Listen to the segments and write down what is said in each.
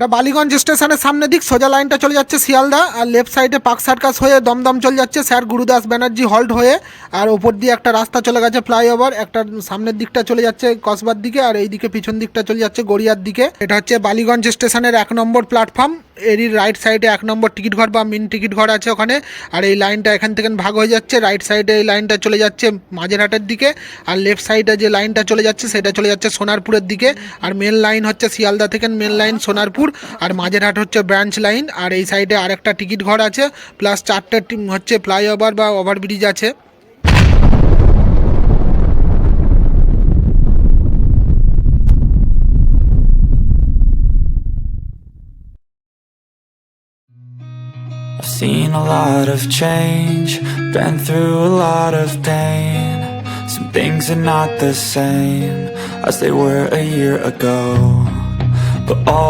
এটা বালিগঞ্জ স্টেশনের সামনে দিক, সোজা লাইনটা চলে যাচ্ছে শিয়ালদা, আর লেফট সাইডে পাক সার্কাস হয়ে দমদম চলে যাচ্ছে স্যার গুরুদাস ব্যানার্জি হল্ট হয়ে, আর ওপর দিয়ে একটা রাস্তা চলে গেছে ফ্লাইওভার একটা সামনের দিকটা চলে যাচ্ছে কসবার দিকে, আর এই দিকে পিছন দিকটা চলে যাচ্ছে গড়িয়ার দিকে। এটা হচ্ছে বালিগঞ্জ স্টেশনের এক নম্বর প্ল্যাটফর্ম এরই রাইট সাইডে এক নম্বর টিকিট ঘর বা মিন টিকিট ঘর আছে ওখানে, আর এই লাইনটা এখান থেকে ভাগ হয়ে যাচ্ছে রাইট সাইডে এই লাইনটা চলে যাচ্ছে মাঝেরহাটের দিকে, আর লেফট সাইডে যে লাইনটা চলে যাচ্ছে সেটা চলে যাচ্ছে সোনারপুরের দিকে, আর মেন লাইন হচ্ছে শিয়ালদা থেকে মেন লাইন সোনারপুর। আর মাঝেরহাট হচ্ছে ব্রাঞ্চ লাইন আর এই সাইডে আরেকটা টিকিট ঘর আছে প্লাস চারটে হচ্ছে ফ্লাইওভার বা ওভারব্রিজ আছে seen a lot of change, been through a lot of pain. Some things are not the same as they were a year ago. But all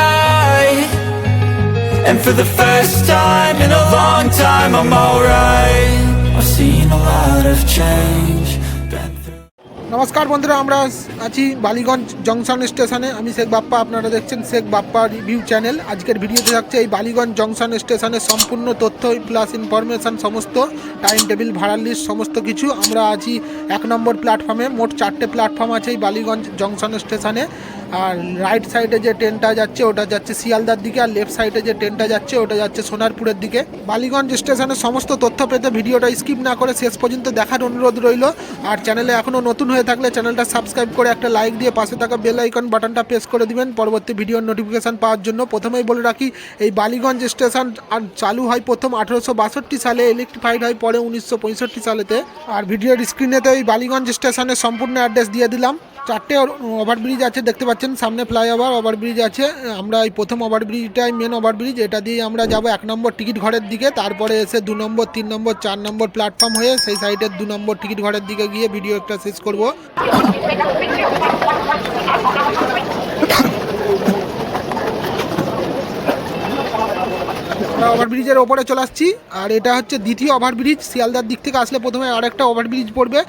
And for the first time in a long time, I'm alright. I've seen a lot of change. নমস্কার বন্ধুরা আমরা আছি Ballygunge junction স্টেশনে আমি শেখ বাপ্পা আপনারা দেখছেন Sheikh Bappa review channel আজকের ভিডিওতে থাকছে এই বালিগঞ্জ জংশন স্টেশনের সম্পূর্ণ তথ্য প্লাস ইনফরমেশান সমস্ত টাইম টেবিল ভাড়ার লিস্ট সমস্ত কিছু আমরা আছি এক নম্বর প্ল্যাটফর্মে মোট চারটে প্ল্যাটফর্ম আছে এই বালিগঞ্জ জংশন স্টেশনে আর রাইট সাইডে যে ট্রেনটা যাচ্ছে, ওটা যাচ্ছে শিয়ালদার দিকে, আর লেফট সাইডে যে ট্রেনটা যাচ্ছে, ওটা যাচ্ছে সোনারপুরের দিকে। বালিগঞ্জ স্টেশনের সমস্ত তথ্য পেতে ভিডিওটা স্কিপ না করে শেষ পর্যন্ত দেখার অনুরোধ রইল। আর চ্যানেলে এখনও নতুন হয়ে থাকলে চ্যানেলটা সাবস্ক্রাইব করে একটা লাইক দিয়ে পাশে থাকা বেল আইকন বাটনটা প্রেস করে দিবেন। পরবর্তী ভিডিওর নোটিফিকেশান পাওয়ার জন্য প্রথমেই বলে রাখি, এই বালিগঞ্জ স্টেশন আর চালু হয় প্রথম আঠেরোশো বাষট্টি সালে ইলেকট্রিফাইড হয় পরে উনিশশো পঁয়ষট্টি সালেতে। আর ভিডিওর স্ক্রিনেতে এই বালিগঞ্জ স্টেশনের সম্পূর্ণ অ্যাড্রেস দিয়ে দিলাম। চারটে ওভারব্রিজ আছে, দেখতে পাচ্ছেন, সামনে ফ্লাইওভার, ওভারব্রিজ আছে। আমরা এই প্রথম ওভারব্রিজটাই মেন ওভারব্রিজ, এটা দিয়ে আমরা যাব এক নম্বর টিকিট ঘরের দিকে, তারপরে এসে দু নম্বর, তিন নম্বর, চার নম্বর প্ল্যাটফর্ম হয়ে সেই সাইডের দু নম্বর টিকিট ঘরের দিকে গিয়ে ভিডিও একটা শেষ করব। আমরা ওভারব্রিজের ওপরে চলে আসছি। আর এটা হচ্ছে দ্বিতীয় ওভারব্রিজ। শিয়ালদার দিক থেকে আসলে প্রথমে আরেকটা ওভারব্রিজ পড়বে।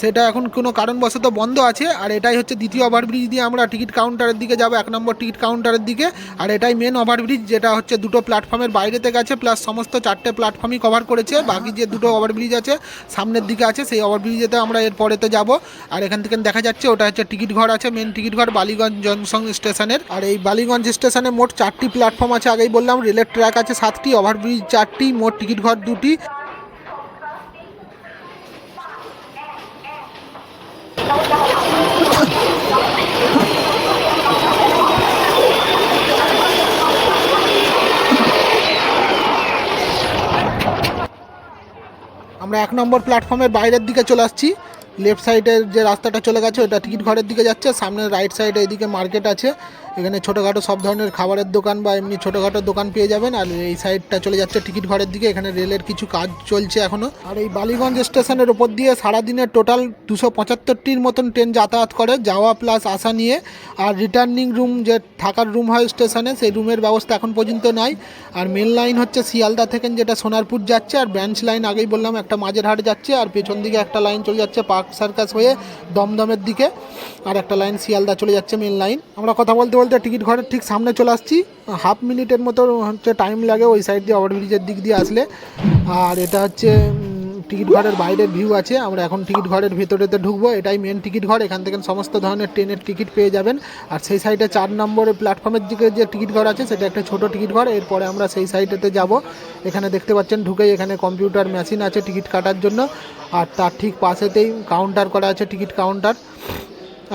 সেটা এখন কোনো কারণবশত বন্ধ আছে। আর এটাই হচ্ছে দ্বিতীয় ওভারব্রিজ দিয়ে আমরা টিকিট কাউন্টারের দিকে যাব, এক নম্বর টিকিট কাউন্টারের দিকে। আর এটাই মেন ওভারব্রিজ, যেটা হচ্ছে দুটো প্ল্যাটফর্মের বাইরেতে গেছে প্লাস সমস্ত চারটে প্ল্যাটফর্মই কভার করেছে। বাকি যে দুটো ওভারব্রিজ আছে, সামনের দিকে আছে, সেই ওভারব্রিজেতে আমরা এর পরেতে যাব। আর এখান থেকে দেখা যাচ্ছে, ওটা হচ্ছে টিকিট ঘর আছে মেন টিকিট ঘর বালিগঞ্জ জংশন স্টেশনের। আর এই বালিগঞ্জ স্টেশনে মোট চারটি প্ল্যাটফর্ম আছে। আগেই বললাম রেলের ট্র্যাক আছে সাতটি ওভারব্রিজ চারটি, মোট টিকিট ঘর দুটি। আমরা এক নম্বর প্ল্যাটফর্মের বাইরের দিকে চলে আসছি। লেফট সাইডের যে রাস্তাটা চলে গেছে, ওটা টিকিট ঘরের দিকে যাচ্ছে। সামনে রাইট সাইডে এদিকে মার্কেট আছে। এখানে ছোটোখাটো সব ধরনের খাবারের দোকান বা এমনি ছোটোখাটো দোকান পেয়ে যাবেন, আর এই সাইডটা চলে যাচ্ছে টিকিট ঘরের দিকে, এখানে রেলের কিছু কাজ চলছে এখনও আর এই বালিগঞ্জ স্টেশনের ওপর দিয়ে সারাদিনের টোটাল দুশো পঁচাত্তরটির মতন ট্রেন যাতায়াত করে, যাওয়া প্লাস আসা নিয়ে। আর রিটার্নিং রুম যে থাকার রুম হয় স্টেশনে, সেই রুমের ব্যবস্থা এখন পর্যন্ত নাই। আর মেন লাইন হচ্ছে শিয়ালদা থেকে যেটা সোনারপুর যাচ্ছে, আর ব্রাঞ্চ লাইন আগেই বললাম, একটা মাঝের হাট যাচ্ছে, আর পেছন দিকে একটা লাইন চলে যাচ্ছে পার্ক সার্কাস হয়ে দমদমের দিকে, আর একটা লাইন শিয়ালদা চলে যাচ্ছে মেন লাইন আমরা কথা বলতে বলতে টিকিট ঘরের ঠিক সামনে চলে আসছি। হাফ মিনিটের মতো হচ্ছে টাইম লাগে ওই সাইড দিয়ে ওভারব্রিজের দিক দিয়ে আসলে। আর এটা হচ্ছে টিকিট ঘরের বাইরের ভিউ আছে। আমরা এখন টিকিট ঘরের ভেতরেতে ঢুকবো। এটাই মেন টিকিট ঘর। এখান থেকে সমস্ত ধরনের ট্রেনের টিকিট পেয়ে যাবেন। আর সেই সাইডে চার নম্বরের প্ল্যাটফর্মের দিকে যে টিকিট ঘর আছে, সেটা একটা ছোট টিকিট ঘর। এরপরে আমরা সেই সাইডেতে যাব। এখানে দেখতে পাচ্ছেন, ঢুকেই এখানে কম্পিউটার মেশিন আছে টিকিট কাটার জন্য। আর তার ঠিক পাশেতেই কাউন্টার করা আছে টিকিট কাউন্টার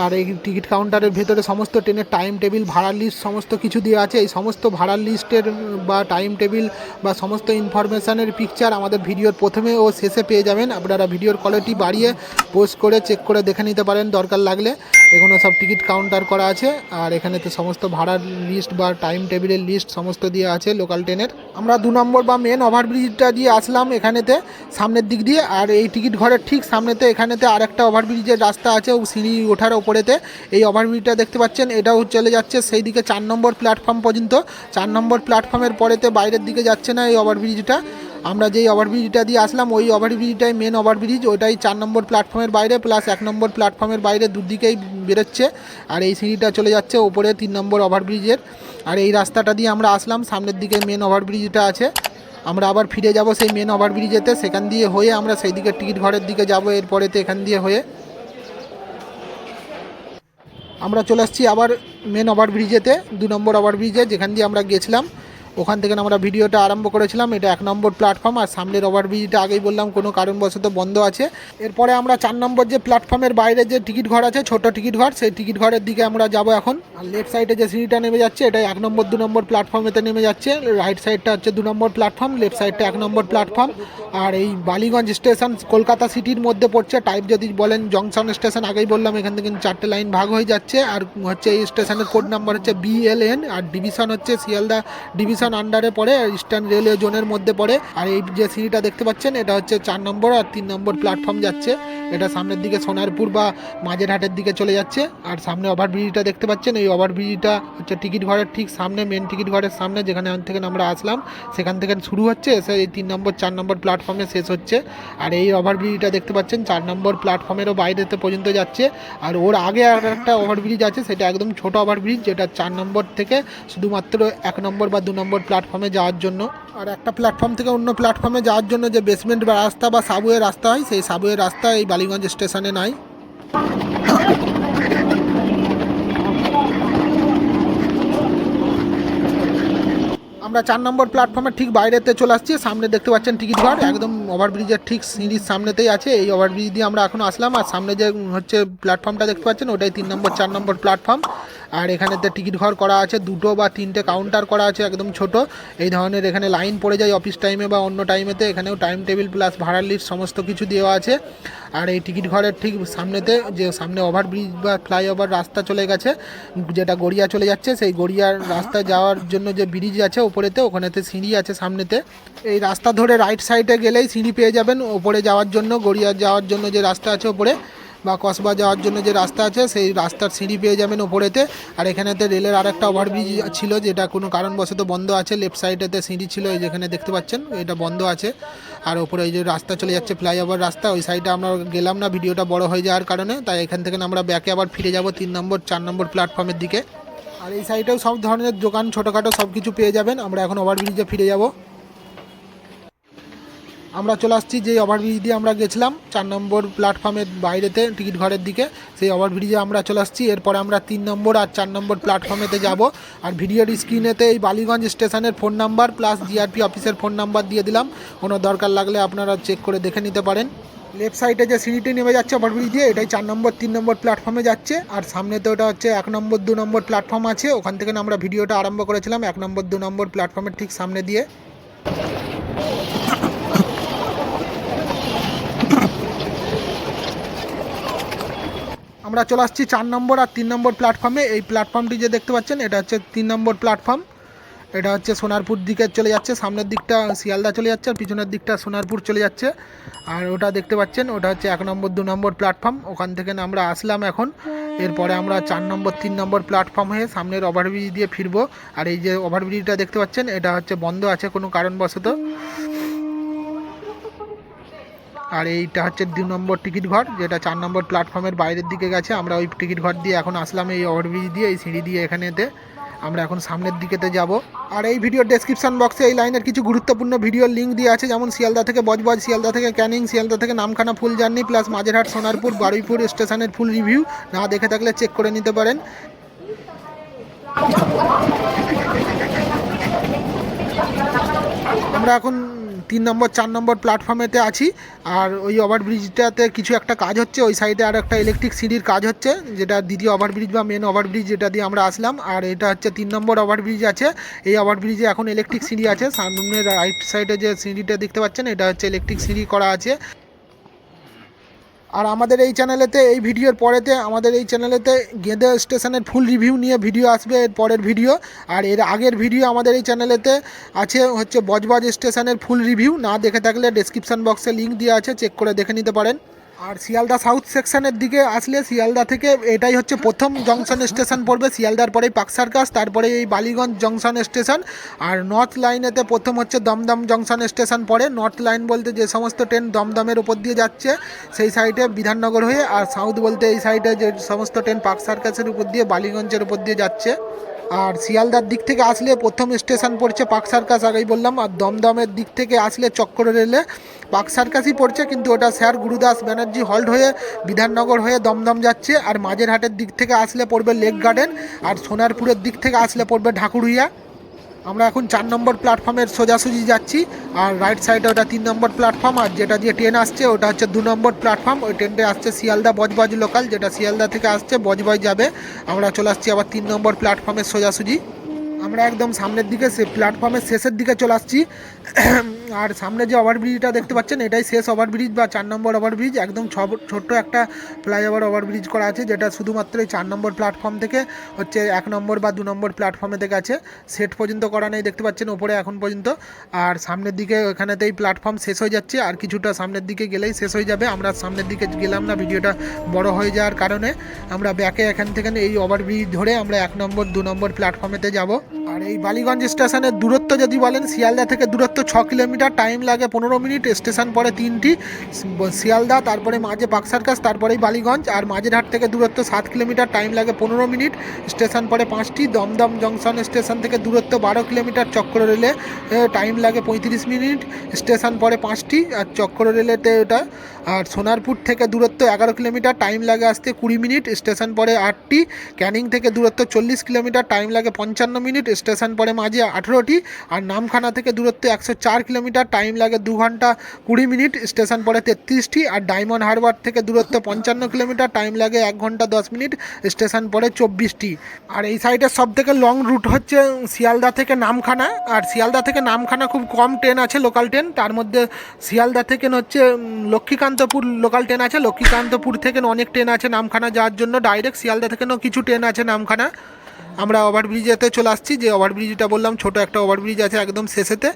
আর এই টিকিট কাউন্টারের ভেতরে সমস্ত ট্রেনের টাইম টেবিল ভাড়ার লিস্ট সমস্ত কিছু দেওয়া আছে। এই সমস্ত ভাড়ার লিস্টের বা টাইম টেবিল বা সমস্ত ইনফরমেশানের পিকচার আমাদের ভিডিওর প্রথমে ও শেষে পেয়ে যাবেন। আপনারা ভিডিওর কোয়ালিটি বাড়িয়ে পোস্ট করে চেক করে দেখে নিতে পারেন, দরকার লাগলে। এগুলো সব টিকিট কাউন্টার করা আছে, আর এখানেতে সমস্ত ভাড়ার লিস্ট বা টাইম টেবিলের লিস্ট সমস্ত দেওয়া আছে লোকাল ট্রেনের আমরা দু নম্বর বা মেন ওভারব্রিজটা দিয়ে আসলাম এখানেতে, সামনের দিক দিয়ে, আর এই টিকিট ঘরের ঠিক সামনেতে এখানেতে আরেকটা ওভারব্রিজের রাস্তা আছে, ও সিঁড়ি ওঠার ওপরেতে। এই ওভারব্রিজটা দেখতে পাচ্ছেন, এটাও চলে যাচ্ছে সেই দিকে চার নম্বর প্ল্যাটফর্ম পর্যন্ত। চার নম্বর প্ল্যাটফর্মের পরেতে বাইরের দিকে যাচ্ছে না এই ওভারব্রিজটা আমরা যেই ওভারব্রিজটা দিয়ে আসলাম, ওই ওভারব্রিজটাই মেন ওভারব্রিজ ওইটাই চার নম্বর প্ল্যাটফর্মের বাইরে প্লাস এক নম্বর প্ল্যাটফর্মের বাইরে দুদিকেই বেরোচ্ছে। আর এই সিঁড়িটা চলে যাচ্ছে ওপরে তিন নম্বর ওভারব্রিজের আর এই রাস্তাটা দিয়ে আমরা আসলাম, সামনের দিকে মেন ওভারব্রিজটা আছে। আমরা আবার ফিরে যাব সেই মেন ওভারব্রিজেতে সেখান দিয়ে হয়ে আমরা সেই দিকে টিকিট ঘরের দিকে যাব এরপরেতে এখান দিয়ে হয়ে। আমরা চলে আসছি আবার মেন ওভারব্রিজেতে দু নম্বর ওভারব্রিজে যেখান দিয়ে আমরা গেছিলাম। ওখান থেকে আমরা ভিডিওটা আরম্ভ করেছিলাম। এটা এক নম্বর প্ল্যাটফর্ম আর সামনের ওভারব্রিজটা আগেই বললাম, কোনো কারণবশত বন্ধ আছে। এরপরে আমরা চার নম্বর যে প্ল্যাটফর্মের বাইরে যে টিকিট ঘর আছে, ছোট টিকিট ঘর, সেই টিকিট ঘরের দিকে আমরা যাব এখন। আর লেফট সাইডে যে সিঁড়িটা নেমে যাচ্ছে এটা এক নম্বর, দু নম্বর প্ল্যাটফর্মেতে নেমে যাচ্ছে। রাইট সাইডটা হচ্ছে দু নম্বর প্ল্যাটফর্ম লেফট সাইডটা এক নম্বর প্ল্যাটফর্ম আর এই বালিগঞ্জ স্টেশন, কলকাতা সিটির মধ্যে পড়ছে। টাইপ যদি বলেন জংশন স্টেশন আগেই বললাম, এখান থেকে চারটে লাইন ভাগ হয়ে যাচ্ছে। আর হচ্ছে এই স্টেশনের কোড নাম্বার হচ্ছে বিএলএন আর ডিভিশন হচ্ছে শিয়ালদা ডিভিশন আন্ডারে পড়ে ইস্টার্ন রেলওয়ে জোনের মধ্যে পড়ে। আর এই যে সিঁড়িটা দেখতে পাচ্ছেন, এটা হচ্ছে চার নম্বর আর তিন নম্বর প্ল্যাটফর্ম যাচ্ছে। এটা সামনের দিকে সোনারপুর বা মাঝেরহাটের দিকে চলে যাচ্ছে। আর সামনে ওভারব্রিজটা দেখতে পাচ্ছেন, এই ওভারব্রিজটা হচ্ছে টিকিট ঘরের ঠিক সামনে মেন টিকিট ঘরের সামনে, যেখানে থেকে আমরা আসলাম। সেখান থেকে শুরু হচ্ছে, এসে এই তিন নম্বর, চার নম্বর প্ল্যাটফর্মে শেষ হচ্ছে। আর এই ওভারব্রিজটা দেখতে পাচ্ছেন, চার নম্বর প্ল্যাটফর্মেরও বাইরেতে পর্যন্ত যাচ্ছে। আর ওর আগে আর একটা ওভারব্রিজ আছে, সেটা একদম ছোট ওভারব্রিজ, যেটা চার নম্বর থেকে শুধুমাত্র এক নম্বর বা দু নম্বর প্ল্যাটফর্মে যাওয়ার জন্য। আর একটা প্ল্যাটফর্ম থেকে অন্য প্ল্যাটফর্মে যাওয়ার জন্য যে বেসমেন্ট বা রাস্তা বা সাবওয়ে রাস্তা হয়, সেই সাবওয়ে রাস্তা এই বালিগঞ্জ স্টেশনে নাই। আমরা চার নম্বর প্ল্যাটফর্মের ঠিক বাইরেতে চলে আসছি। সামনে দেখতে পাচ্ছেন টিকিট ঘর একদম ওভারব্রিজের ঠিক সিঁড়ির সামনেতেই আছে। এই ওভারব্রিজ দিয়ে আমরা এখন আসলাম। আর সামনে যে হচ্ছে প্ল্যাটফর্মটা দেখতে পাচ্ছেন, ওটাই তিন নম্বর, চার নম্বর প্ল্যাটফর্ম আর এখানেতে টিকিট ঘর করা আছে, দুটো বা তিনটে কাউন্টার করা আছে, একদম ছোট। এই ধরনের এখানে লাইন পড়ে যায় অফিস টাইমে বা অন্য টাইমেতে এখানেও টাইম টেবিল প্লাস ভাড়ার লিস্ট সমস্ত কিছু দেওয়া আছে। আর এই টিকিট ঘরের ঠিক সামনেতে যে সামনে ওভারব্রিজ বা ফ্লাইওভার রাস্তা চলে গেছে, যেটা গড়িয়া চলে যাচ্ছে, সেই গড়িয়ার রাস্তা যাওয়ার জন্য যে ব্রিজ আছে ওপরেতে, ওখানেতে সিঁড়ি আছে সামনেতে। এই রাস্তা ধরে রাইট সাইডে গেলেই সিঁড়ি পেয়ে যাবেন, ওপরে যাওয়ার জন্য, গড়িয়া যাওয়ার জন্য যে রাস্তা আছে ওপরে। বা কসবা যাওয়ার জন্য যে রাস্তা আছে, সেই রাস্তার সিঁড়ি পেয়ে যাবেন ওপরেতে। আর এখানেতে রেলের আরেকটা ওভারব্রিজ ছিল, যেটা কোনো কারণবশত বন্ধ আছে। লেফট সাইডেতে সিঁড়ি ছিল, এই যেখানে দেখতে পাচ্ছেন, এটা বন্ধ আছে। আর ওপরে এই যে রাস্তা চলে যাচ্ছে ফ্লাইওভার রাস্তা, ওই সাইডে আমরা গেলাম না, ভিডিওটা বড় হয়ে যাওয়ার কারণে। তাই এখান থেকে আমরা ব্যাকে আবার ফিরে যাব তিন নম্বর, চার নম্বর প্ল্যাটফর্মের দিকে। আর এই সাইডেও সব ধরনের দোকান, ছোটোখাটো সব কিছু পেয়ে যাবেন। আমরা এখন ওভারব্রিজে ফিরে যাব। আমরা চলে আসছি যে ওভারব্রিজ দিয়ে আমরা গেছিলাম, চার নম্বর প্ল্যাটফর্মের বাইরেতে টিকিট ঘরের দিকে। সেই ওভারব্রিজে আমরা চলে আসছি, এরপরে আমরা তিন নম্বর আর চার নম্বর প্ল্যাটফর্মেতে যাব। আর ভিডিওর স্ক্রিনেতে এই বালিগঞ্জ স্টেশনের ফোন নাম্বার প্লাস জিআরপি অফিসের ফোন নাম্বার দিয়ে দিলাম। কোনো দরকার লাগলে আপনারা চেক করে দেখে নিতে পারেন। লেফট সাইডে যে সিঁড়িটি নেমে যাচ্ছে ওভারব্রিজ দিয়ে, এটাই চার নম্বর, তিন নম্বর প্ল্যাটফর্মে যাচ্ছে। আর সামনে তো ওটা হচ্ছে এক নম্বর, দু নম্বর প্ল্যাটফর্ম আছে। ওখান থেকে আমরা ভিডিওটা আরম্ভ করেছিলাম এক নম্বর, দু নম্বর প্ল্যাটফর্মের ঠিক সামনে দিয়ে। আমরা চলে আসছি চার নম্বর আর তিন নম্বর প্ল্যাটফর্মে এই প্ল্যাটফর্মটি যে দেখতে পাচ্ছেন, এটা হচ্ছে তিন নম্বর প্ল্যাটফর্ম এটা হচ্ছে সোনারপুর দিকে চলে যাচ্ছে, সামনের দিকটা শিয়ালদা চলে যাচ্ছে, আর পিছনের দিকটা সোনারপুর চলে যাচ্ছে। আর ওটা দেখতে পাচ্ছেন, ওটা হচ্ছে এক নম্বর, দু নম্বর প্ল্যাটফর্ম ওখান থেকে আমরা আসলাম এখন। এরপরে আমরা চার নম্বর, তিন নম্বর প্ল্যাটফর্ম হয়ে সামনের ওভারব্রিজ দিয়ে ফিরবো। আর এই যে ওভারব্রিজটা দেখতে পাচ্ছেন, এটা হচ্ছে বন্ধ আছে কোনো কারণবশত। আর এইটা হচ্ছে দু নম্বর টিকিট ঘর, যেটা চার নম্বর প্ল্যাটফর্মের বাইরের দিকে গেছে। আমরা ওই টিকিট ঘর দিয়ে এখন আসলাম এই ওভারব্রিজ দিয়ে, এই সিঁড়ি দিয়ে এখানেতে। আমরা এখন সামনের দিকেতে যাব। আর এই ভিডিওর ডেসক্রিপশন বক্সে এই লাইনের কিছু গুরুত্বপূর্ণ ভিডিওর লিঙ্ক দিয়ে আছে। যেমন শিয়ালদা থেকে বজবজ, শিয়ালদা থেকে ক্যানিং, শিয়ালদা থেকে Namkhana full journey plus Majerhat, Sonarpur, Baruipur স্টেশনের ফুল রিভিউ না দেখে থাকলে চেক করে নিতে পারেন। আমরা এখন তিন নম্বর, চার নম্বর প্ল্যাটফর্মেতে আছি। আর ওই ওভারব্রিজটাতে কিছু একটা কাজ হচ্ছে, ওই সাইডে আর একটা ইলেকট্রিক সিঁড়ির কাজ হচ্ছে, যেটা দ্বিতীয় ওভারব্রিজ বা মেন ওভারব্রিজ যেটা দিয়ে আমরা আসলাম। আর এটা হচ্ছে তিন নম্বর ওভারব্রিজ আছে। এই ওভারব্রিজে এখন ইলেকট্রিক সিঁড়ি আছে। সামনের রাইট সাইডে যে সিঁড়িটা দেখতে পাচ্ছেন, এটা হচ্ছে ইলেকট্রিক সিঁড়ি করা আছে। আর আমাদের এই চ্যানেলেতে, এই ভিডিওর পরেতে, আমাদের এই চ্যানেলেতে গেঁদে স্টেশনের ফুল রিভিউ নিয়ে ভিডিও আসবে এর পরের ভিডিও। আর এর আগের ভিডিও আমাদের এই চ্যানেলেতে আছে, হচ্ছে বজবজ স্টেশনের ফুল রিভিউ। না দেখে থাকলে ডেসক্রিপশন বক্সে লিঙ্ক দেওয়া আছে চেক করে দেখে নিতে পারেন। আর শিয়ালদা সাউথ সেকশনের দিকে আসলে শিয়ালদা থেকে এটাই হচ্ছে প্রথম জংশন স্টেশন পড়বে। শিয়ালদার পরেই পাক সার্কাস তারপরে এই বালিগঞ্জ জংশন স্টেশন আর নর্থ লাইনেতে প্রথম হচ্ছে দমদম জংশন স্টেশন পড়ে। নর্থ লাইন বলতে যে সমস্ত ট্রেন দমদমের উপর দিয়ে যাচ্ছে, সেই সাইডে বিধাননগর হয়ে আর সাউথ বলতে এই সাইডে যে সমস্ত ট্রেন পাক সার্কাসের উপর দিয়ে, বালিগঞ্জের উপর দিয়ে যাচ্ছে। আর শিয়ালদার দিক থেকে আসলে প্রথম স্টেশন পড়ছে পাক সার্কাস, আগেই বললাম, আর দমদমের দিক থেকে আসলে চক্র রেলে পাক সার্কাসই পড়ছে, কিন্তু ওটা স্যার গুরুদাস ব্যানার্জি হল্ট হয়ে বিধাননগর হয়ে দমদম যাচ্ছে, আর মাঝেরহাটের দিক থেকে আসলে পড়বে লেক গার্ডেন, আর সোনারপুরের দিক থেকে আসলে পড়বে ঢাকুরিয়া। আমরা এখন চার নম্বর প্ল্যাটফর্মের সোজাসুজি যাচ্ছি, আর রাইট সাইডে ওটা তিন নম্বর প্ল্যাটফর্ম আর যেটা দিয়ে ট্রেন আসছে, ওটা হচ্ছে দু নম্বর প্ল্যাটফর্ম ওই ট্রেনটা আসছে শিয়ালদা বজবজ লোকাল যেটা শিয়ালদা থেকে আসছে বজবজ যাবে। আমরা চলে আসছি আবার তিন নম্বর প্ল্যাটফর্মের সোজাসুজি। আমরা একদম সামনের দিকে, সে প্ল্যাটফর্মের শেষের দিকে চলে আসছি। আর সামনে যে ওভারব্রিজটা দেখতে পাচ্ছেন, এটাই শেষ ওভারব্রিজ বা চার নম্বর ওভারব্রিজ একদম ছোট্ট একটা ফ্লাইওভার ওভারব্রিজ করা আছে, যেটা শুধুমাত্র এই চার নম্বর প্ল্যাটফর্ম থেকে হচ্ছে এক নম্বর বা দু নম্বর প্ল্যাটফর্মে থেকে আছে। সেট পর্যন্ত করা নেই, দেখতে পাচ্ছেন, ওপরে এখন পর্যন্ত। আর সামনের দিকে ওখানেতেই প্ল্যাটফর্ম শেষ হয়ে যাচ্ছে, আর কিছুটা সামনের দিকে গেলেই শেষ হয়ে যাবে। আমরা সামনের দিকে গেলাম না, ভিডিওটা বড় হয়ে যাওয়ার কারণে। আমরা ব্যাকে এখান থেকে এই ওভারব্রিজ ধরে আমরা এক নম্বর, দু নম্বর প্ল্যাটফর্মেতে যাব। আর এই বালিগঞ্জ স্টেশনের দূরত্ব যদি বলেন, শিয়ালদা থেকে দূরত্ব ছ কিলোমিটার টাইম লাগে, পনেরো মিনিট, স্টেশন পরে তিনটি, শিয়ালদা, তারপরে মাঝে পাকসার্কাস তারপরেই বালিগঞ্জ, আর মাঝেরহাট থেকে দূরত্ব সাত কিলোমিটার টাইম লাগে পনেরো মিনিট, স্টেশন পরে পাঁচটি, দমদম জংশন স্টেশন থেকে দূরত্ব বারো কিলোমিটার চক্র রেলে টাইম লাগে পঁয়ত্রিশ মিনিট, স্টেশন পরে পাঁচটি, আর চক্র রেলেতে ওটা, আর সোনারপুর থেকে দূরত্ব এগারো কিলোমিটার টাইম লাগে আসতে কুড়ি মিনিট, স্টেশন পরে আটটি, ক্যানিং থেকে দূরত্ব চল্লিশ কিলোমিটার টাইম লাগে পঞ্চান্ন মিনিট, স্টেশন পরে মাঝে আঠেরোটি, আর নামখানা থেকে দূরত্ব একশো চার কিলোমিটার টাইম লাগে দু ঘণ্টা কুড়ি মিনিট স্টেশন পরে তেত্রিশটি, আর ডায়মন্ড হারবার থেকে দূরত্ব পঞ্চান্ন কিলোমিটার টাইম লাগে এক ঘণ্টা দশ মিনিট স্টেশন পরে চব্বিশটি। আর এই সাইডের সব থেকে লং রুট হচ্ছে শিয়ালদা থেকে নামখানা, আর শিয়ালদা থেকে নামখানা খুব কম ট্রেন আছে লোকাল ট্রেন তার মধ্যে শিয়ালদা থেকে হচ্ছে লক্ষ্মীকান্তপুর লোকাল ট্রেন আছে, লক্ষ্মীকান্তপুর থেকে অনেক ট্রেন আছে নামখানা যাওয়ার জন্য ডাইরেক্ট শিয়ালদা থেকে কিছু ট্রেন আছে নামখানা। আমরা ওভারব্রিজেতে চলে আসছি, যে ওভারব্রিজটা বললাম, ছোট একটা ওভারব্রিজ আছে একদম শেষেতে।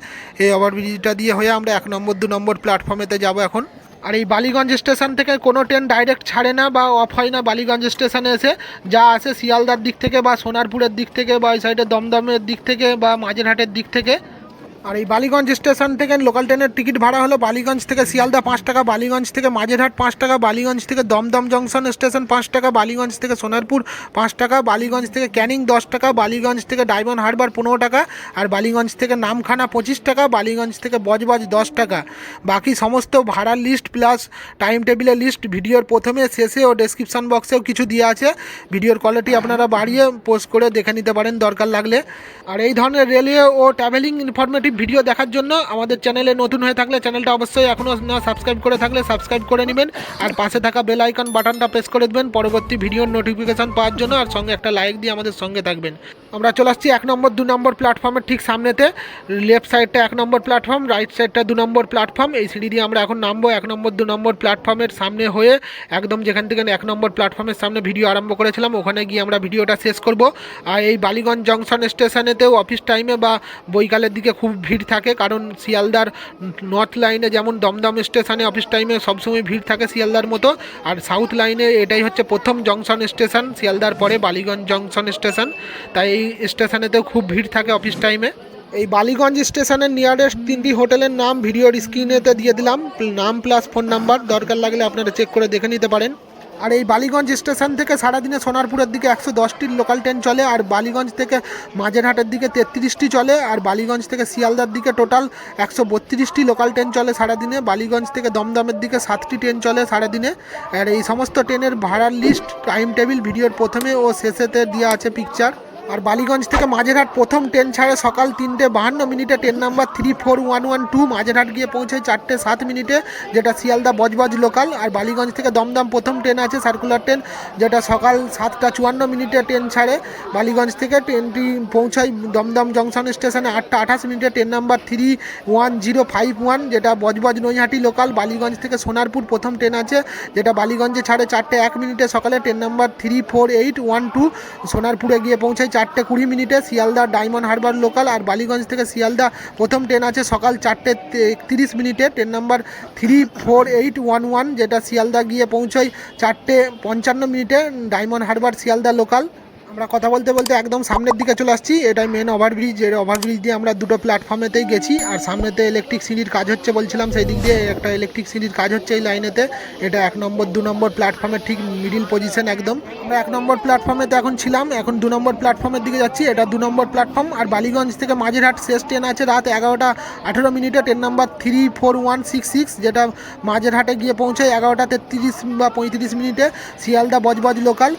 এই ওভারব্রিজটা দিয়ে হয়ে আমরা এক নম্বর, দু নম্বর প্ল্যাটফর্মেতে যাব এখন। আর এই বালিগঞ্জ স্টেশন থেকে কোনো ট্রেন ডাইরেক্ট ছাড়ে না বা অফ হয় না বালিগঞ্জ স্টেশনে এসে। যা আসে শিয়ালদার দিক থেকে বা সোনারপুরের দিক থেকে বা ওই সাইডে দমদমের দিক থেকে বা মাঝেরহাটের দিক থেকে। আর এই বালিগঞ্জ স্টেশন থেকে লোকাল ট্রেনের টিকিট ভাড়া হলো বালিগঞ্জ থেকে শিয়ালদা পাঁচ টাকা, বালিগঞ্জ থেকে মাঝেরহাট পাঁচ টাকা, বালিগঞ্জ থেকে দমদম জংশন স্টেশন পাঁচ টাকা, বালিগঞ্জ থেকে সোনারপুর পাঁচ টাকা, বালিগঞ্জ থেকে ক্যানিং দশ টাকা, বালিগঞ্জ থেকে ডায়মন্ড হারবার পনেরো টাকা আর বালিগঞ্জ থেকে নামখানা পঁচিশ টাকা, বালিগঞ্জ থেকে বজবজ দশ টাকা। বাকি সমস্ত ভাড়ার লিস্ট প্লাস টাইম টেবিলের লিস্ট ভিডিওর প্রথমে, শেষে ও ডেসক্রিপশন বক্সেও কিছু দেওয়া আছে। ভিডিওর কোয়ালিটি আপনারা বাড়িয়ে পোস্ট করে দেখে নিতে পারেন, দরকার লাগলে। আর এই ধরনের রেলওয়ে ও ট্রাভেলিং ইনফরমেটিভ ভিডিও দেখার জন্য আমাদের চ্যানেলে নতুন হয়ে থাকলে চ্যানেলটা অবশ্যই এখনও না সাবস্ক্রাইব করে থাকলে সাবস্ক্রাইব করে নেবেন। আর পাশে থাকা বেল আইকন বাটনটা প্রেস করে দেবেন, পরবর্তী ভিডিওর নোটিফিকেশন পাওয়ার জন্য আর সঙ্গে একটা লাইক দিয়ে আমাদের সঙ্গে থাকবেন। আমরা চলে আসছি এক নম্বর, দু নম্বর প্ল্যাটফর্মের ঠিক সামনেতে। লেফট সাইডটা এক নম্বর প্ল্যাটফর্ম রাইট সাইডটা দু নম্বর প্ল্যাটফর্ম এই সিঁড়ি দিয়ে আমরা এখন নামবো এক নম্বর, দু নম্বর প্ল্যাটফর্মের সামনে হয়ে একদম যেখান থেকে এক নম্বর প্ল্যাটফর্মের সামনে ভিডিও আরম্ভ করেছিলাম, ওখানে গিয়ে আমরা ভিডিওটা শেষ করব। আর এই বালিগঞ্জ জংশন স্টেশনেতেও অফিস টাইমে বা বৈকালের দিকে খুব ভিড় থাকে, কারণ শিয়ালদার নর্থ লাইনে যেমন দমদম স্টেশনে অফিস টাইমে সবসময় ভিড় থাকে শিয়ালদার মতো, আর সাউথ লাইনে এটাই হচ্ছে প্রথম জংশন স্টেশন শিয়ালদার পরে বালিগঞ্জ জংশন স্টেশন তাই এই স্টেশনেতেও খুব ভিড় থাকে অফিস টাইমে এই বালিগঞ্জ স্টেশনের নিয়ারেস্ট তিনটি হোটেলের নাম ভিডিওর স্ক্রিনেতে দিয়ে দিলাম। নাম প্লাস ফোন নাম্বার দরকার লাগলে আপনারা চেক করে দেখে নিতে পারেন। আর এই বালিগঞ্জ স্টেশন থেকে সারাদিনে সোনারপুরের দিকে একশো দশটির লোকাল ট্রেন চলে, আর বালিগঞ্জ থেকে মাঝেরহাটের দিকে তেত্রিশটি চলে, আর বালিগঞ্জ থেকে শিয়ালদার দিকে টোটাল একশো বত্রিশটি লোকাল ট্রেন চলে সারাদিনে, বালিগঞ্জ থেকে দমদমের দিকে সাতটি ট্রেন চলে সারাদিনে। আর এই সমস্ত ট্রেনের ভাড়ার লিস্ট টাইম টেবিল ভিডিওর প্রথমে ও শেষেতে দেওয়া আছে পিকচার আর বালিগঞ্জ থেকে মাঝেরহাট প্রথম ট্রেন ছাড়ে সকাল তিনটে বাহান্ন মিনিটে, train number three four one one two Majerhat গিয়ে পৌঁছায় চারটে সাত মিনিটে, যেটা শিয়ালদা বজবজ লোকাল আর বালিগঞ্জ থেকে দমদম প্রথম ট্রেন আছে সার্কুলার ট্রেন, যেটা সকাল সাতটা চুয়ান্ন মিনিটে ট্রেন ছাড়ে। বালিগঞ্জ থেকে ট্রেনটি পৌঁছায় দমদম জংশন স্টেশনে আটটা আঠাশ মিনিটে, train number three one zero five one যেটা বজবজ নৈহাটি লোকাল বালিগঞ্জ থেকে সোনারপুর প্রথম ট্রেন আছে, যেটা বালিগঞ্জে ছাড়ে চারটে এক মিনিটে, সকালে train number three four eight one two সোনারপুরে গিয়ে পৌঁছায় চারটে কুড়ি মিনিটে শিয়ালদা ডায়মন্ড হারবার লোকাল আর বালিগঞ্জ থেকে শিয়ালদা প্রথম ট্রেন আছে সকাল চারটে একত্রিশ মিনিটে। Train number three four eight one one যেটা শিয়ালদা গিয়ে পৌঁছয় চারটে পঞ্চান্ন মিনিটে ডায়মন্ড হারবার শিয়ালদা লোকাল। আমরা কথা বলতে বলতে একদম সামনের দিকে চলে আসছি। এটাই মেন ওভারব্রিজ এর ওভারব্রিজ দিয়ে আমরা দুটো প্ল্যাটফর্মেতেই গেছি। আর সামনেতে ইলেকট্রিক সিঁড়ির কাজ হচ্ছে বলছিলাম, সেই দিক দিয়ে একটা ইলেকট্রিক সিঁড়ির কাজ হচ্ছে এই লাইনেতে এটা এক নম্বর, দু নম্বর প্ল্যাটফর্মের ঠিক মিডিল পজিশন একদম। আমরা এক নম্বর প্ল্যাটফর্মেতে এখন ছিলাম। এখন দু নম্বর প্ল্যাটফর্মের দিকে যাচ্ছি। এটা দু নম্বর প্ল্যাটফর্ম আর বালিগঞ্জ থেকে মাঝেরহাট শেষ ট্রেন আছে রাত এগারোটা আঠেরো মিনিটে। Train number three four one six six যেটা মাঝেরহাটে গিয়ে পৌঁছায় এগারোটা তেত্রিশ বা পঁয়ত্রিশ মিনিটে। শিয়ালদা বজবজ লোকাল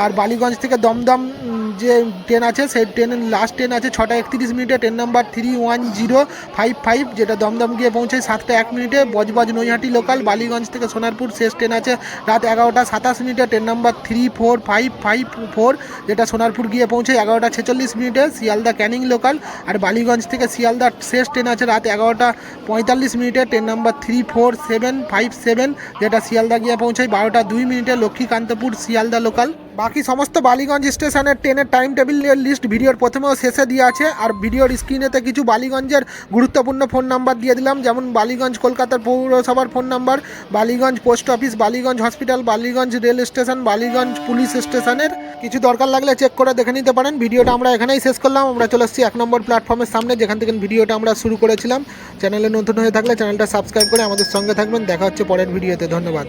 আর বালিগঞ্জ থেকে দমদম উম, যে ট্রেন আছে সেই ট্রেনের লাস্ট ট্রেন আছে ছটা একত্রিশ মিনিটে train number three one zero five five যেটা দমদম গিয়ে পৌঁছায় সাতটা এক মিনিটে বজবজ নৈহাটি লোকাল বালিগঞ্জ থেকে সোনারপুর শেষ ট্রেন আছে রাত এগারোটা সাতাশ মিনিটে train number three four five five four যেটা সোনারপুর গিয়ে পৌঁছায় এগারোটা ছেচল্লিশ মিনিটে শিয়ালদা ক্যানিং লোকাল আর বালিগঞ্জ থেকে শিয়ালদা শেষ ট্রেন আছে রাত এগারোটা পঁয়তাল্লিশ মিনিটে train number three four seven five seven যেটা শিয়ালদা গিয়ে পৌঁছায় বারোটা দুই মিনিটে লক্ষ্মীকান্তপুর শিয়ালদা লোকাল বাকি সমস্ত বালিগঞ্জ স্টেশনের ট্রেনের টাইম টেবিলের লিস্ট ভিডিওর প্রথমে ও শেষে দিয়ে আছে। আর ভিডিওর স্ক্রিনেতে কিছু বালিগঞ্জের গুরুত্বপূর্ণ ফোন নাম্বার দিয়ে দিলাম। যেমন বালিগঞ্জ কলকাতার পৌরসভার phone number Ballygunge post office Ballygunge hospital Ballygunge rail station Ballygunge police স্টেশনের কিছু দরকার লাগলে চেক করে দেখে নিতে পারেন। ভিডিওটা আমরা এখানেই শেষ করলাম। আমরা চলে এসেছি এক নম্বর প্ল্যাটফর্মের সামনে, যেখান থেকে ভিডিওটা আমরা শুরু করেছিলাম। চ্যানেলে নতুন হয়ে থাকলে চ্যানেলটা সাবস্ক্রাইব করে আমাদের সঙ্গে থাকবেন। দেখা হচ্ছে পরের ভিডিওতে। ধন্যবাদ।